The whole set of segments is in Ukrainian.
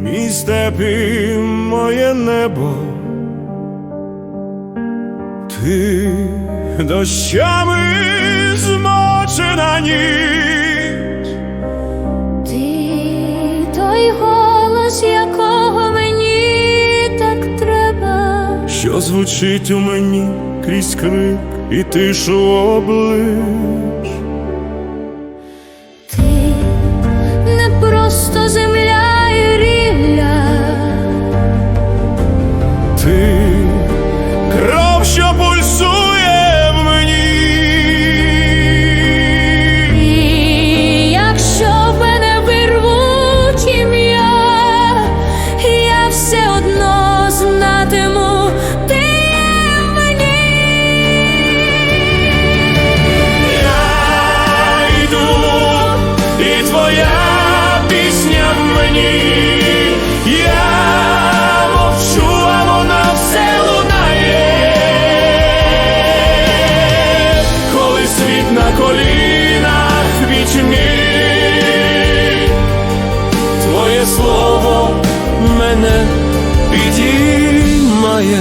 мій степ і моє небо. Ти дощами змочена ніч, Ти той голос, якого мені так треба. що звучить у мені крізь крик і тишу облич. Ти кров, що пульсує в мені. і якщо мене вирвуть ім'я, я все одно знатиму, ти є в мені. Я йду, і твоя пісня в мені. Мене підіймає.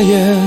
yeah.